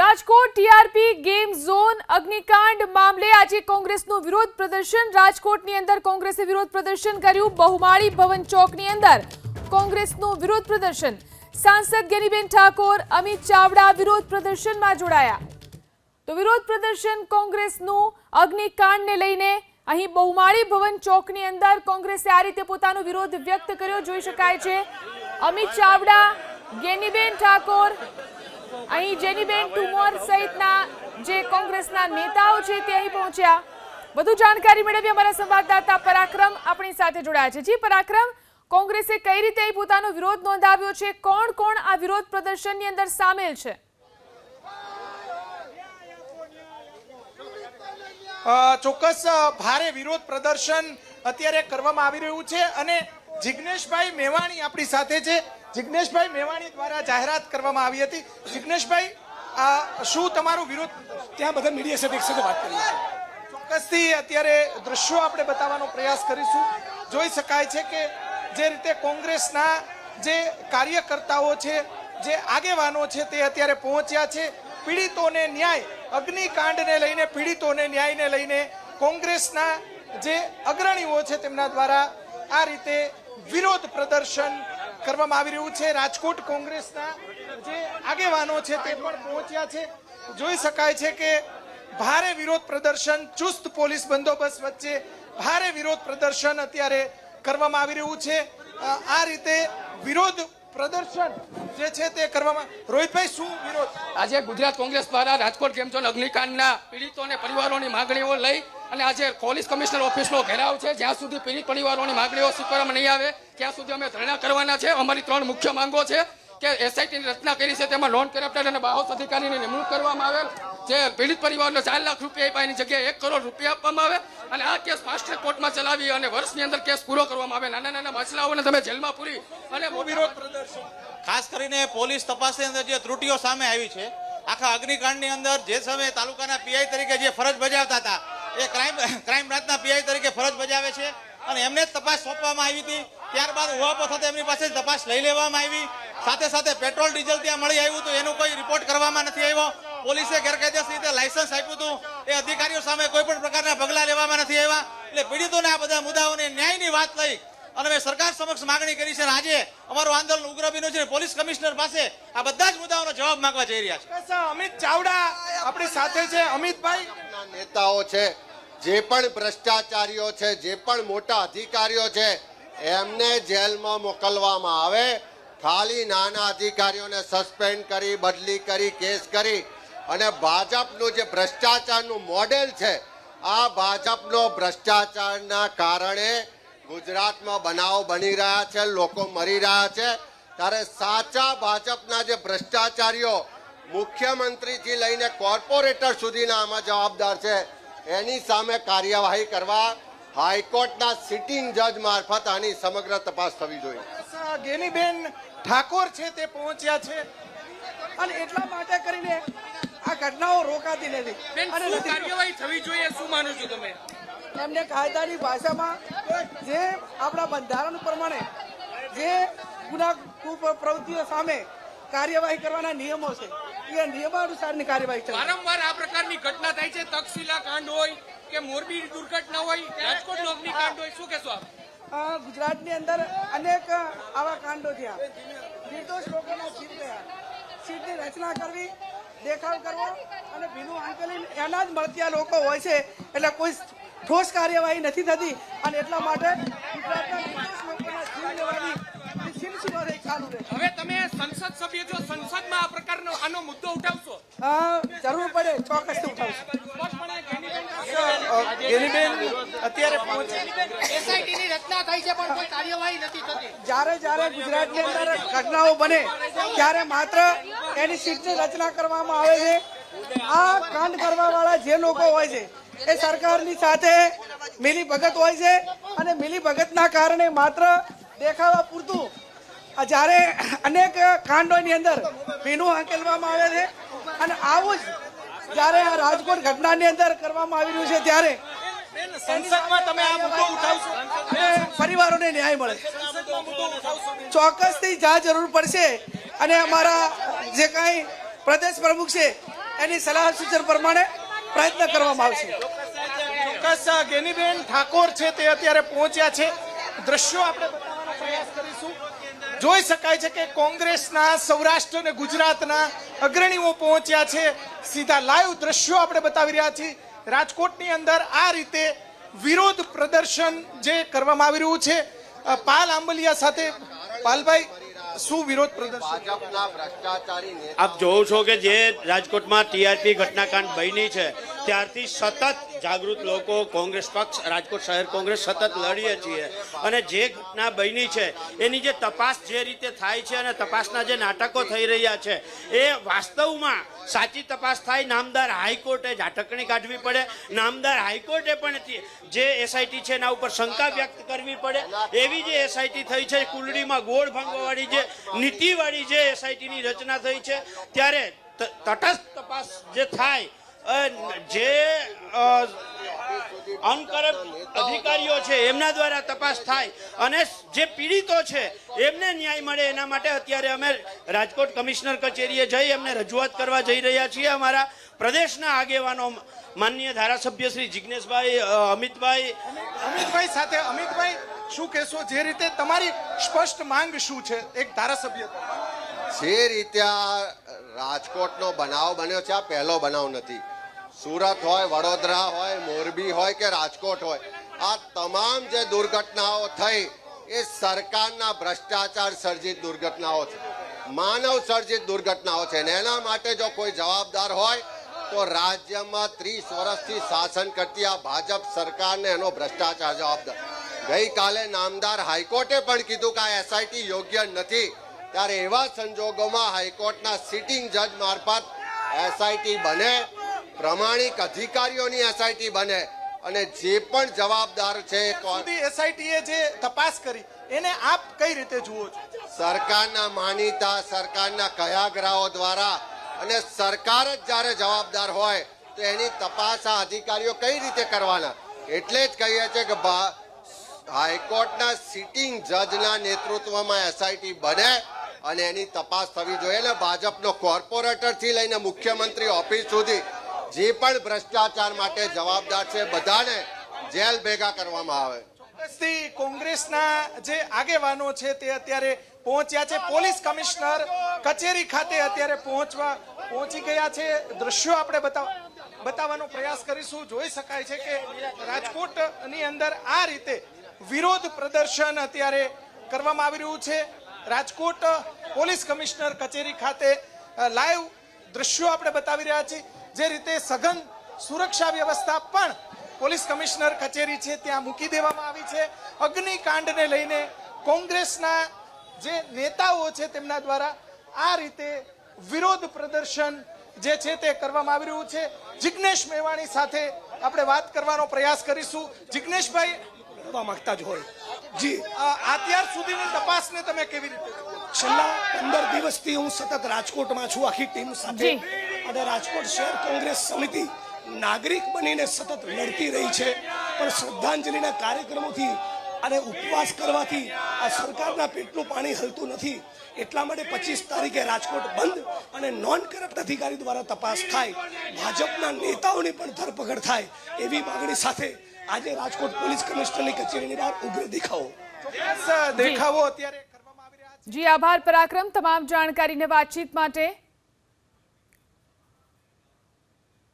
Rajkot TRP game zone અગ્નિકાંડ મામલે આજે કોંગ્રેસનું વિરોધ પ્રદર્શન. રાજકોટની અંદર કોંગ્રેસે વિરોધ પ્રદર્શન કર્યું. બહુમાળી ભવન ચોકની અંદર કોંગ્રેસનું વિરોધ પ્રદર્શન. સાંસદ ગેનીબેન ઠાકોર, અમિત ચાવડા વિરોધ પ્રદર્શનમાં જોડાયા. તો વિરોધ પ્રદર્શન કોંગ્રેસનું અગ્નિકાંડને લઈને અહીં બહુમાળી ભવન ચોકની અંદર કોંગ્રેસે આ રીતે પોતાનો વિરોધ વ્યક્ત કર્યો. જોઈ શકાય છે. અમિત ચાવડા, ગેનીબેન ઠાકોર અહીં જેનીબેન ટુમોર સહિતના જે કોંગ્રેસના નેતાઓ છે તે અહીં પહોંચ્યા. વધુ જાણકારી મેળવી અમારા સંવાદદાતા પરાક્રમ આપણી સાથે જોડાયા છે. જી, પરાક્રમ, કોંગ્રેસે કઈ રીતે અહીં પોતાનો વિરોધ નોંધાવ્યો છે? કોણ કોણ આ વિરોધ પ્રદર્શનની અંદર સામેલ છે? ચોક્કસ ભારે વિરોધ પ્રદર્શન અત્યારે કરવામાં આવી રહ્યું છે અને જિગ્નેશભાઈ મેવાણી આપણી સાથે છે. જિગ્નેશભાઈ મેવાણી દ્વારા જાહેરાત કરવામાં આવી હતી. જિગ્નેશભાઈ આ શું તમારું વિરોધ ત્યાં બધા મીડિયા સાથે એક સાથે વાત કરી. ચોક્કસથી અત્યારે દ્રશ્યો આપણે બતાવવાનો પ્રયાસ કરીશું. જોઈ શકાય છે કે જે રીતે કોંગ્રેસના જે કાર્યકર્તાઓ છે જે આગેવાનો છે તે અત્યારે પહોંચ્યા છે. પીડિતોને ન્યાય અગ્નિકાંડને લઈને પીડિતોને ન્યાયને લઈને કોંગ્રેસના જે અગ્રણીઓ છે તેમના દ્વારા આ રીતે વિરોધ પ્રદર્શન કરવામાં આવી રહ્યું છે. રાજકોટ કોંગ્રેસના જે આગેવાનો છે તે પણ પહોંચ્યા છે. જોઈ શકાય છે કે ભારે વિરોધ પ્રદર્શન, ચુસ્ત પોલીસ બંદોબસ્ત વચ્ચે ભારે વિરોધ પ્રદર્શન અત્યારે કરવામાં આવી રહ્યું છે. આ રીતે વિરોધ પ્રદર્શન જે છે તે કરવામાં રોહિતભાઈ, શું વિરોધ? આજે ગુજરાત કોંગ્રેસ દ્વારા રાજકોટ ગેમ ઝોન અગ્નિકાંડના પીડિતો અને પરિવારોની માંગણીઓ લઈ અને આજે પોલીસ કમિશનર ઓફિસનો ઘેરાવ છે. જ્યાં સુધી પીડિત પરિવારોની માંગણીઓ સ્વીકારવામાં નહીં આવે, ત્યાં સુધી અમે ધરણા કરવાના છે. અમારી ત્રણ મુખ્ય માંગો છે. કે એસઆઈટીની રચના કરી છે તેમાં લોન કરેપ્ટર અને બાહોસ અધિકારીની નિમણૂક કરવામાં આવેલ. જે પીડિત પરિવારને ચાર લાખ રૂપિયા આપ્યા જગ્યાએ એક કરોડ રૂપિયા આપવામાં આવે. અને આ કેસ ફાસ્ટ ટ્રેક કોર્ટમાં ચલાવી અને વર્ષની અંદર કેસ પૂરો કરવામાં આવે. નાના નાના મસલાઓને તમે જેલમાં પૂરી અને વિરોધ પ્રદર્શન? ખાસ કરીને પોલીસ તપાસની અંદર જે ત્રુટીઓ સામે આવી છે આખા અગ્નિકાંડની અંદર જે સમયે તાલુકાના પીઆઈ તરીકે જે ફરજ બજાવતા હતા એ ક્રાઇમ ક્રાઇમ બ્રાન્ચના પીઆઈ તરીકે ફરજ બજાવે છે. અને એમને તપાસ સોંપવામાં આવી હતી. ત્યારબાદ ઉહાપો થતા એમની પાસે તપાસ લઈ લેવામાં આવી. સાથે સાથે પેટ્રોલ ડીઝલ ત્યાં મળી આવ્યું હતું. એનું કોઈ રિપોર્ટ કરવામાં નથી આવ્યો. પોલીસે ગેરકાયદેસર રીતે લાયસન્સ આપ્યું હતું. એ અધિકારીઓ સામે કોઈ પણ પ્રકારના પગલાં લેવામાં નથી આવ્યા. એટલે પીડિતોને આ બધા મુદ્દાઓને ન્યાયની વાત લઈ અને મેં સરકાર સમક્ષ માગણી કરી છે. અને આજે અમારું આંદોલન ઉગ્ર બન્યું છે પોલીસ કમિશનર પાસે આ બધા જ મુદ્દાઓનો જવાબ માંગવા જઈ રહ્યા છે. અમિત ચાવડા આપણી સાથે છે. અમિતભાઈ? નેતાઓ છે. જે પણ ભ્રષ્ટાચારીઓ છે, જે પણ મોટા અધિકારીઓ છે, એમને જેલમાં મોકલવામાં આવે. ખાલી નાના અધિકારીઓને સસ્પેન્ડ કરી, બદલી કરી, કેસ કરી. અને ભાજપનું જે ભ્રષ્ટાચારનું મોડેલ છે, આ ભાજપનો ભ્રષ્ટાચારના કારણે ગુજરાતમાં બનાવ બની રહ્યા છે, લોકો મરી રહ્યા છે. ત્યારે સાચા ભાજપના જે ભ્રષ્ટાચારીઓ મુખ્યમંત્રીથી લઈને કોર્પોરેટર સુધીના આમાં જવાબદાર છે એની સામે કાર્યવાહી કરવા હાઈકોર્ટના સિટિંગ જજ મારફત આની સમગ્ર તપાસ થવી જોઈએ. ગેનીબેન ઠાકોર છે તે પહોંચ્યા છે. અને એટલા માટે કરીને આ ઘટનાઓ રોકાતી નથી. અને કાર્યવાહી થવી જોઈએ શું માનો છો તમે? એમને કાયદાની ભાષામાં જે આપણા બંધારણ પ્રમાણે જે ગુના પ્રવૃત્તિઓ સામે કાર્યવાહી કરવાના નિયમો છે એ નિયમાનુસારની કાર્યવાહી છે વારંવાર આ પ્રકારની ઘટના થાય છે. તક્ષશિલા કાંડ હોય કે મોરબી દુર્ઘટના હોય રાજકોટ અગ્નિકાંડ હોય શું કહેશો આપ? ગુજરાતની અંદર અનેક આવા કાંડો થયા. નિર્દોષ લોકોના જીવ ગયા. સીટની રચના કરવી દેખાવ કરવો અને ભીનું આંકલીન એના જ મળતી લોકો હોય છે. એટલે કોઈ ઠોસ કાર્યવાહી નથી થતી. અને એટલા માટે હવે તમે સંસદ સભ્ય જો સંસદમાં આ પ્રકારનો આનો મુદ્દો ઉઠાવશો? હા જરૂર પડે ચોક્કસ અત્યારે પહોંચ્યા એસઆઈટીની રચના થઈ છે પણ કોઈ કાર્યવાહી નથી થતી. જ્યારે જ્યારે ગુજરાતની અંદર ઘટનાઓ બને ત્યારે માત્ર એની સીટની રચના કરવામાં આવે છે. આ કાંડ કરવા વાળા જે લોકો હોય છે એ સરકારની સાથે મિલી ભગત હોય છે અને મિલી ભગતના કારણે માત્ર દેખાવા પૂરતું જ્યારે અનેક કાંડોની અંદર ભીનું હાંકેલવામાં આવે છે અને આવું જ જ્યારે આ રાજકોટ ઘટનાની અંદર કરવામાં આવી રહ્યું છે ત્યારે સંસદમાં તમે આ મુદ્દો ઉઠાવશો. પરિવારોને ન્યાય મળે ચોક્કસથી જ્યાં જરૂર પડશે અને અમારા જે કાંઈ પ્રદેશ પ્રમુખ છે એની સલાહ સૂચન પ્રમાણે પ્રયત્ન કરવામાં આવશે. ચોક્કસ ગેનીબેન ઠાકોર છે તે અત્યારે પહોંચ્યા છે. દ્રશ્યો આપણે જોઈ શકાય છે કે કોંગ્રેસના, સૌરાષ્ટ્ર અને ગુજરાતના અગ્રણીઓ પહોંચ્યા છે. સીધા લાઈવ દ્રશ્યો આપણે બતાવી રહ્યા છીએ. રાજકોટની અંદર આ રીતે વિરોધ પ્રદર્શન જે કરવામાં આવી રહ્યું છે પાલ આંબલિયા સાથે. પાલભાઈ, શું વિરોધ પ્રદર્શન? આપ જોવો છો કે જે રાજકોટમાં ટીઆરપી ઘટનાકાંડ બની છે ત્યારથી સતત જાગૃત લોકો કોંગ્રેસ પક્ષ, રાજકોટ શહેર કોંગ્રેસ સતત લડીએ છીએ. અને જે ઘટના બની છે, એની જે તપાસ જે રીતે થાય છે અને તપાસના જે નાટકો થઈ રહ્યા છે, એ વાસ્તવમાં સાચી તપાસ થાય નામદાર હાઈકોર્ટે ઝાટકણી કાઢવી પડે. નામદાર હાઈકોર્ટે પણ જે એસઆઈટી છે એના ઉપર શંકા વ્યક્ત કરવી પડે. એવી જે એસઆઈટી થઈ છે કુલડીમાં ગોળ ભાંગવાવાળી જે નીતિવાળી જે એસઆઈટીની રચના થઈ છે, ત્યારે તટસ્થ તપાસ જે થાય જે અનકરપ્ટ અધિકારીઓ છે એમના દ્વારા તપાસ થાય અને જે પીડિતો છે એમને ન્યાય મળે એના માટે અત્યારે અમે રાજકોટ કમિશનર કચેરીએ જઈ એમને રજૂઆત કરવા જઈ રહ્યા છીએ. અમારા પ્રદેશના આગેવાનો માનનીય ધારાસભ્ય શ્રી જિજ્ઞેશભાઈ અમિતભાઈ. અમિતભાઈ સાથે અમિતભાઈ શું કહેશો? જે રીતે તમારી સ્પષ્ટ માંગ શું છે? એક ધારાસભ્ય જે રીતે આ રાજકોટનો બનાવ બન્યો છે આ પહેલો બનાવ નથી. સુરત હોય, વડોદરા હોય, મોરબી હોય કે રાજકોટ હોય, આ તમામ જે દુર્ઘટનાઓ થઈ એ સરકારના ભ્રષ્ટાચાર સર્જિત દુર્ઘટનાઓ છે. માનવ સર્જિત દુર્ઘટનાઓ છે. ને એના માટે જો કોઈ જવાબદાર હોય, તો રાજ્યમાં ત્રીસ વર્ષથી શાસન કરતી આ ભાજપ સરકારને એનો ભ્રષ્ટાચાર જવાબદાર. ગઈકાલે નામદાર હાઈકોર્ટે પણ કીધું કે આ એસઆઈટી યોગ્ય નથી. ત્યારે એવા સંજોગોમાં હાઈકોર્ટના સિટિંગ જજ મારફત એસઆઈટી બને. પ્રમાણિક અધિકારીઓની એસઆઈટી બને અને જે પણ જવાબદાર છે એસઆઈટીએ જે તપાસ કરી એને આપ કઈ રીતે જુઓ છો? સરકારના માનીતા સરકારના કયાગ્રાઓ દ્વારા અને સરકાર જ જ્યારે જવાબદાર હોય તો એની તપાસ આ અધિકારીઓ કઈ રીતે કરવાના? એટલે જ કહીએ છીએ કે હાઈકોર્ટના સિટિંગ જજના નેતૃત્વમાં એસઆઈટી બને અને એની તપાસ થવી જોઈએ. અને ભાજપનો કોર્પોરેટરથી લઈને મુખ્યમંત્રી ઓફિસ સુધી જે પણ ભ્રષ્ટાચાર માટે જવાબદાર છે, બધાને જેલ ભેગા કરવામાં આવે. ચોક્કસથી કોંગ્રેસના જે આગેવાનો છે તે અત્યારે પહોંચ્યા છે. પોલીસ કમિશનર કચેરી ખાતે અત્યારે પહોંચવા પહોંચી ગયા છે. દ્રશ્યો આપણે બતાવ બતાવવાનો પ્રયાસ કરીશું. જોઈ શકાય છે કે રાજકોટની અંદર આ રીતે વિરોધ પ્રદર્શન અત્યારે કરવામાં આવી રહ્યું છે. રાજકોટ પોલીસ કમિશનર કચેરી ખાતે લાઈવ દ્રશ્યો આપણે બતાવી રહ્યા છીએ. જે રીતે સઘન સુરક્ષા વ્યવસ્થા પણ પોલીસ કમિશનર કચેરી છે ત્યાં મૂકી દેવામાં આવી છે. અગ્નિકાંડને લઈને કોંગ્રેસના જે નેતાઓ છે તેમના દ્વારા આ રીતે વિરોધ પ્રદર્શન જે છે તે કરવામાં આવી રહ્યું છે. જિગ્નેશ મેવાણી સાથે આપણે વાત કરવાનો પ્રયાસ કરીશું. જિગ્નેશભાઈ કરવા માંગતા જ હોય. જી અત્યાર સુધીની તપાસને તમે કેવી રીતે છેલ્લા પંદર દિવસથી હું સતત રાજકોટમાં છું. આખી ટીમ સાથે. અને રાજકોટ શહેર કોંગ્રેસ સમિતિ નાગરિક બનીને સતત લડતી રહી છે. પણ શ્રદ્ધાંજલિના કાર્યક્રમોથી અને ઉપવાસ કરવાથી આ સરકારના પેટનું પાણી હલતું નથી. એટલા માટે પચીસ તારીખે રાજકોટ બંધ અને નોન કરપ્ટ અધિકારી દ્વારા તપાસ થાય. ભાજપના નેતાઓની પણ ધરપકડ થાય એવી માગણી સાથે આજે રાજકોટ પોલીસ કમિશનરની કચેરીની બહાર ઉગ્ર દેખાવો. દેખાવો અત્યારે કરવામાં આવી રહ્યા છે. જી આભાર પરાક્રમ. તમામ જાણકારીને વાતચીત માટે